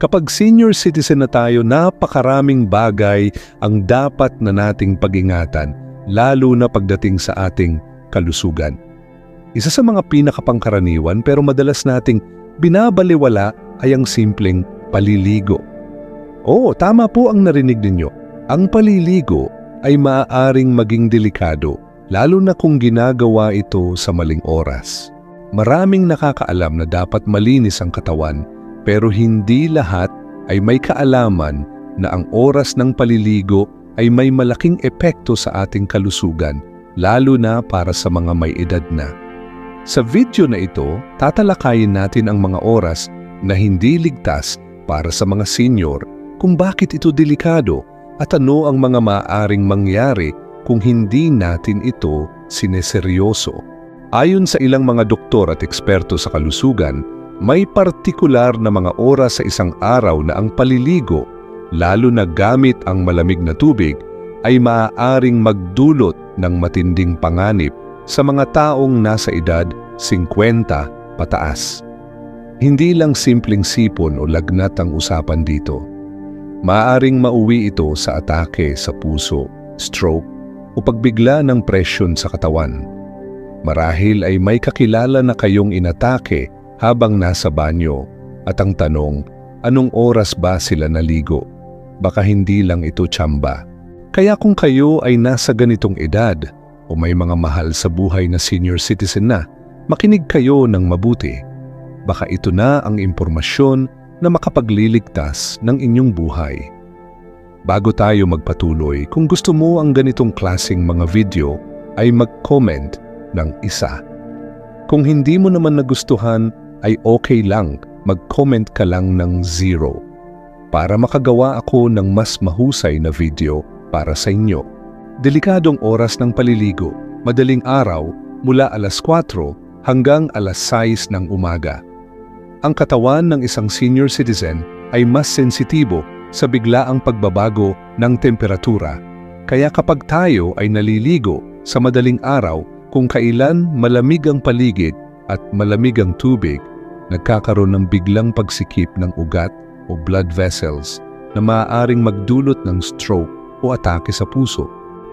Kapag senior citizen na tayo, napakaraming bagay ang dapat na nating pag-ingatan, lalo na pagdating sa ating kalusugan. Isa sa mga pinakapangkaraniwan pero madalas nating binabaliwala ay ang simpleng paliligo. Oo, tama po ang narinig ninyo. Ang paliligo ay maaaring maging delikado, lalo na kung ginagawa ito sa maling oras. Maraming nakakaalam na dapat malinis ang katawan pero hindi lahat ay may kaalaman na ang oras ng paliligo ay may malaking epekto sa ating kalusugan, lalo na para sa mga may edad na. Sa video na ito, tatalakayin natin ang mga oras na hindi ligtas para sa mga senior kung bakit ito delikado at ano ang mga maaaring mangyari kung hindi natin ito sineseryoso. Ayon sa ilang mga doktor at eksperto sa kalusugan, may partikular na mga oras sa isang araw na ang paliligo, lalo na gamit ang malamig na tubig, ay maaaring magdulot ng matinding panganib sa mga taong nasa edad 50 pataas. Hindi lang simpleng sipon o lagnat ang usapan dito. Maaring mauwi ito sa atake sa puso, stroke, o pagbigla ng presyon sa katawan. Marahil ay may kakilala na kayong inatake habang nasa banyo at ang tanong, anong oras ba sila naligo? Baka hindi lang ito tsamba. Kaya kung kayo ay nasa ganitong edad o may mga mahal sa buhay na senior citizen na, makinig kayo ng mabuti. Baka ito na ang impormasyon na makapagliligtas ng inyong buhay. Bago tayo magpatuloy, kung gusto mo ang ganitong klasing mga video, ay mag-comment ng isa. Kung hindi mo naman nagustuhan, ay okay lang, mag-comment ka lang ng zero para makagawa ako ng mas mahusay na video para sa inyo. Delikadong oras ng paliligo, madaling araw mula alas 4 hanggang alas 6 ng umaga. Ang katawan ng isang senior citizen ay mas sensitibo sa biglaang pagbabago ng temperatura. Kaya kapag tayo ay naliligo sa madaling araw kung kailan malamig ang paligid at malamig ang tubig, nagkakaroon ng biglang pagsikip ng ugat o blood vessels na maaaring magdulot ng stroke o atake sa puso.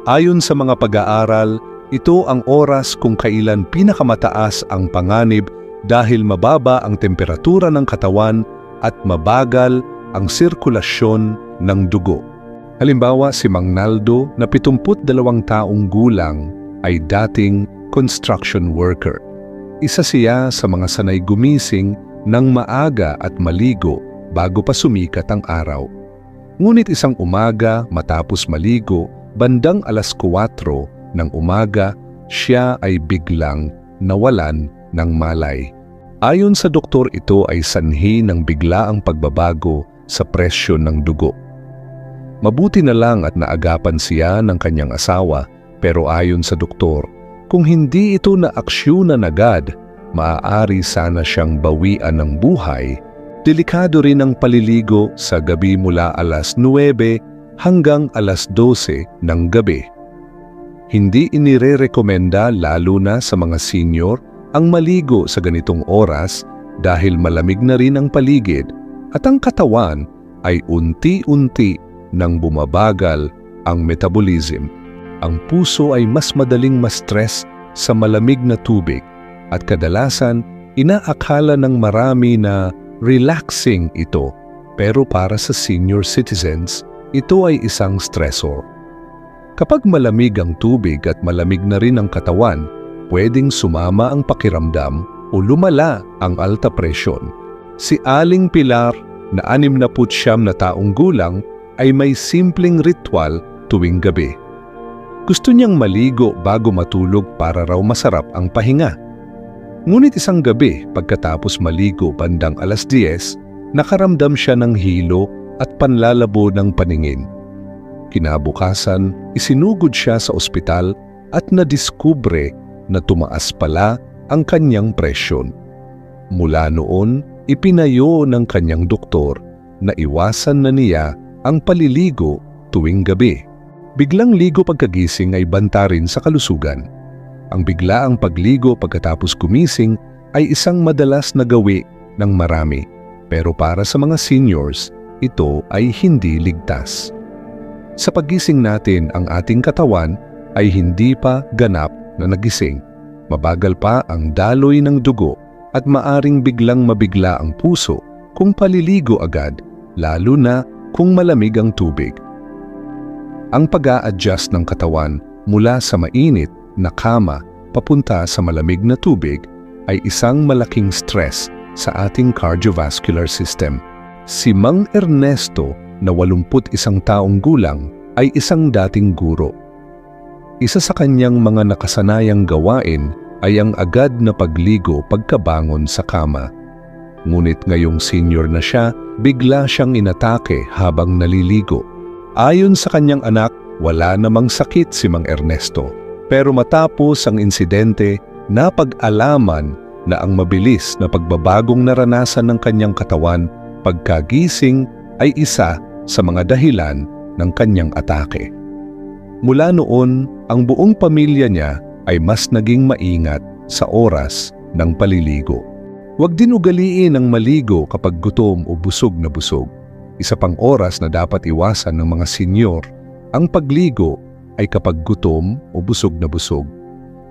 Ayon sa mga pag-aaral, ito ang oras kung kailan pinakamataas ang panganib dahil mababa ang temperatura ng katawan at mabagal ang sirkulasyon ng dugo. Halimbawa si Mang Naldo na 72 taong gulang ay dating construction worker. Isa siya sa mga sanay gumising ng maaga at maligo bago pa sumikat ang araw. Ngunit isang umaga matapos maligo, bandang alas 4 ng umaga, siya ay biglang nawalan ng malay. Ayon sa doktor ito ay sanhi ng biglaang pagbabago sa presyon ng dugo. Mabuti na lang at naagapan siya ng kanyang asawa pero ayon sa doktor, kung hindi ito na aksyonan agad, maaari sana siyang bawian ng buhay. Delikado rin ang paliligo sa gabi mula alas 9 hanggang alas 12 ng gabi. Hindi inire-rekomenda lalo na sa mga senior ang maligo sa ganitong oras dahil malamig na rin ang paligid at ang katawan ay unti-unti nang bumabagal ang metabolism ang puso ay mas madaling ma-stress sa malamig na tubig at kadalasan inaakala ng marami na relaxing ito pero para sa senior citizens, ito ay isang stressor. Kapag malamig ang tubig at malamig na rin ang katawan, pwedeng sumama ang pakiramdam o lumala ang alta presyon. Si Aling Pilar na 69 na taong gulang ay may simpleng ritual tuwing gabi. Gusto niyang maligo bago matulog para raw masarap ang pahinga. Ngunit isang gabi pagkatapos maligo bandang alas 10, nakaramdam siya ng hilo at panlalabo ng paningin. Kinabukasan, isinugod siya sa ospital at nadiskubre na tumaas pala ang kanyang presyon. Mula noon, ipinayo ng kanyang doktor na iwasan na niya ang paliligo tuwing gabi. Biglang ligo pagkagising ay banta rin sa kalusugan. Ang biglaang pagligo pagkatapos gumising ay isang madalas na gawi ng marami. Pero para sa mga seniors, ito ay hindi ligtas. Sa pagising natin, ang ating katawan ay hindi pa ganap na nagising. Mabagal pa ang daloy ng dugo at maaring biglang mabigla ang puso kung paliligo agad, lalo na kung malamig ang tubig. Ang pag adjust ng katawan mula sa mainit na kama papunta sa malamig na tubig ay isang malaking stress sa ating cardiovascular system. Si Mang Ernesto na 81 taong gulang ay isang dating guro. Isa sa kanyang mga nakasanayang gawain ay ang agad na pagligo pagkabangon sa kama. Ngunit ngayong senior na siya, bigla siyang inatake habang naliligo. Ayon sa kanyang anak, wala namang sakit si Mang Ernesto. Pero matapos ang insidente, napag-alaman na ang mabilis na pagbabagong naranasan ng kanyang katawan pagkagising ay isa sa mga dahilan ng kanyang atake. Mula noon, ang buong pamilya niya ay mas naging maingat sa oras ng paliligo. Huwag din ugaliin ang maligo kapag gutom o busog na busog. Isa pang oras na dapat iwasan ng mga senyor, ang pagligo ay kapag gutom o busog na busog.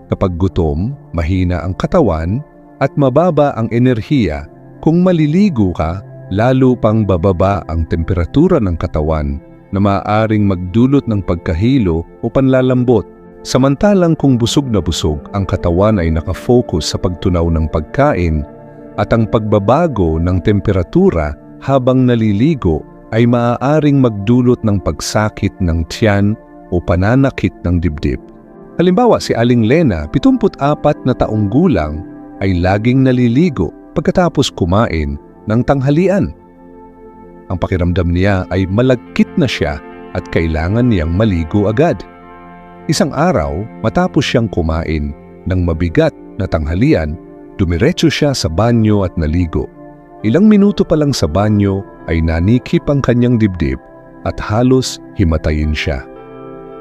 Kapag gutom, mahina ang katawan at mababa ang enerhiya kung maliligo ka, lalo pang bababa ang temperatura ng katawan na maaaring magdulot ng pagkahilo o panlalambot. Samantalang kung busog na busog, ang katawan ay nakafocus sa pagtunaw ng pagkain at ang pagbabago ng temperatura habang naliligo ay maaaring magdulot ng pagsakit ng tiyan o pananakit ng dibdib. Halimbawa si Aling Lena, 74 na taong gulang, ay laging naliligo pagkatapos kumain ng tanghalian. Ang pakiramdam niya ay malagkit na siya at kailangan niyang maligo agad. Isang araw, matapos siyang kumain ng mabigat na tanghalian, dumiretso siya sa banyo at naligo. Ilang minuto pa lang sa banyo ay nanikip ang kanyang dibdib at halos himatayin siya.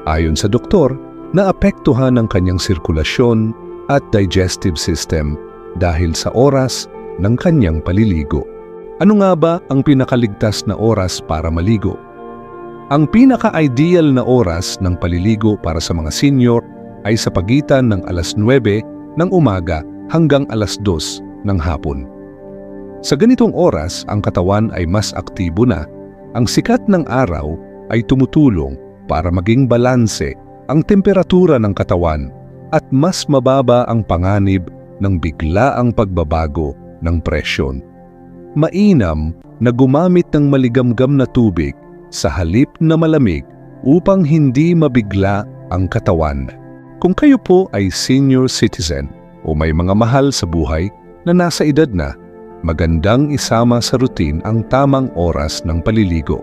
Ayon sa doktor, naapektuhan ang kanyang sirkulasyon at digestive system dahil sa oras ng kanyang paliligo. Ano nga ba ang pinakaligtas na oras para maligo? Ang pinaka-ideal na oras ng paliligo para sa mga senior ay sa pagitan ng alas 9 ng umaga hanggang alas 2 ng hapon. Sa ganitong oras, ang katawan ay mas aktibo na. Ang sikat ng araw ay tumutulong para maging balanse ang temperatura ng katawan at mas mababa ang panganib ng biglaang pagbabago ng presyon mainam na gumamit ng maligamgam na tubig sa halip na malamig upang hindi mabigla ang katawan. Kung kayo po ay senior citizen o may mga mahal sa buhay na nasa edad na, magandang isama sa routine ang tamang oras ng paliligo.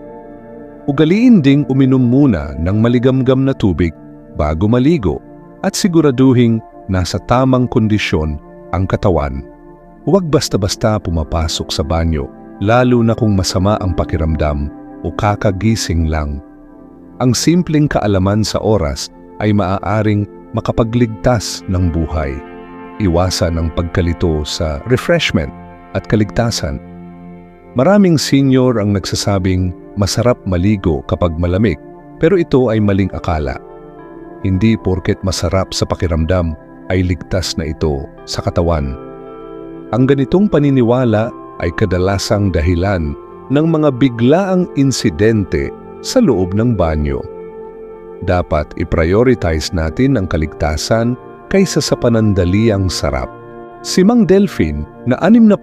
Ugaliin ding uminom muna ng maligamgam na tubig bago maligo at siguraduhing nasa tamang kondisyon ang katawan. Huwag basta-basta pumapasok sa banyo, lalo na kung masama ang pakiramdam o kakagising lang. Ang simpleng kaalaman sa oras ay maaaring makapagligtas ng buhay. Iwasan ang pagkalito sa refreshment at kaligtasan. Maraming senior ang nagsasabing masarap maligo kapag malamig, pero ito ay maling akala. Hindi porket masarap sa pakiramdam ay ligtas na ito sa katawan ang ganitong paniniwala ay kadalasang dahilan ng mga biglaang insidente sa loob ng banyo. Dapat i-prioritize natin ang kaligtasan kaysa sa panandaliang sarap. Si Mang Delphine na 68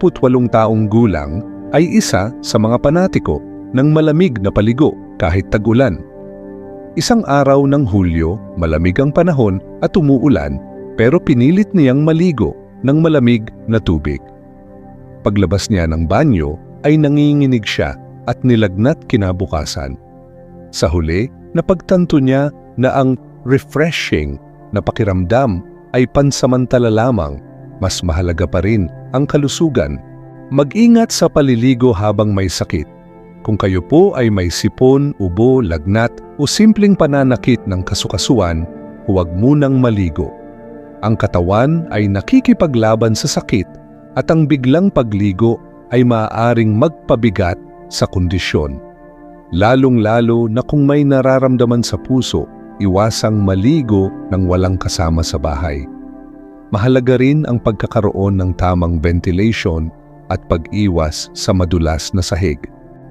taong gulang ay isa sa mga panatiko ng malamig na paligo kahit tag-ulan. Isang araw ng Hulyo, malamig ang panahon at umuulan pero pinilit niyang maligo ng malamig na tubig. Paglabas niya ng banyo ay nanginginig siya at nilagnat kinabukasan. Sa huli, napagtanto niya na ang refreshing na pakiramdam ay pansamantala lamang, mas mahalaga pa rin ang kalusugan. Mag-ingat sa paliligo habang may sakit. Kung kayo po ay may sipon, ubo, lagnat o simpleng pananakit ng kasukasuan, huwag munang maligo ang katawan ay nakikipaglaban sa sakit at ang biglang pagligo ay maaaring magpabigat sa kondisyon. Lalong-lalo na kung may nararamdaman sa puso, iwasang maligo ng walang kasama sa bahay. Mahalaga rin ang pagkakaroon ng tamang ventilation at pag-iwas sa madulas na sahig.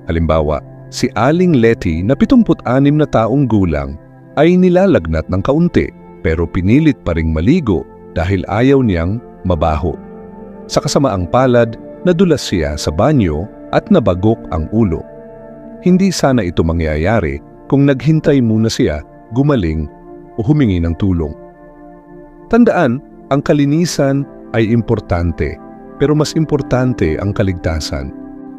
Halimbawa, si Aling Letty na 76 na taong gulang ay nilalagnat ng kaunti pero pinilit pa ring maligo dahil ayaw niyang mabaho. Sa kasamaang palad, nadulas siya sa banyo at nabagok ang ulo. Hindi sana ito mangyayari kung naghintay muna siya, gumaling o humingi ng tulong. Tandaan, ang kalinisan ay importante, pero mas importante ang kaligtasan.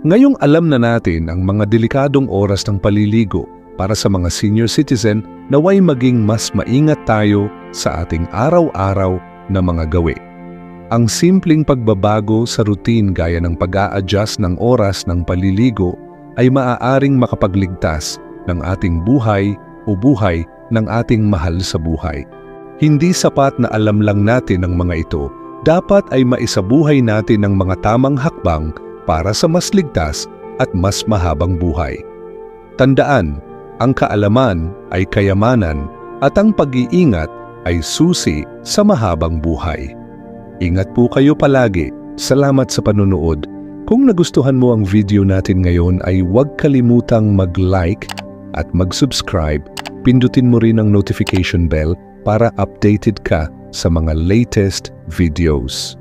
Ngayong alam na natin ang mga delikadong oras ng paliligo para sa mga senior citizen, naway maging mas maingat tayo sa ating araw-araw na mga gawi. Ang simpleng pagbabago sa routine gaya ng pag-a-adjust ng oras ng paliligo ay maaaring makapagligtas ng ating buhay o buhay ng ating mahal sa buhay. Hindi sapat na alam lang natin ang mga ito, dapat ay maisabuhay natin ang mga tamang hakbang para sa mas ligtas at mas mahabang buhay. Tandaan, ang kaalaman ay kayamanan at ang pag-iingat ay susi sa mahabang buhay. Ingat po kayo palagi. Salamat sa panunood. Kung nagustuhan mo ang video natin ngayon ay huwag kalimutang mag-like at mag-subscribe. Pindutin mo rin ang notification bell para updated ka sa mga latest videos.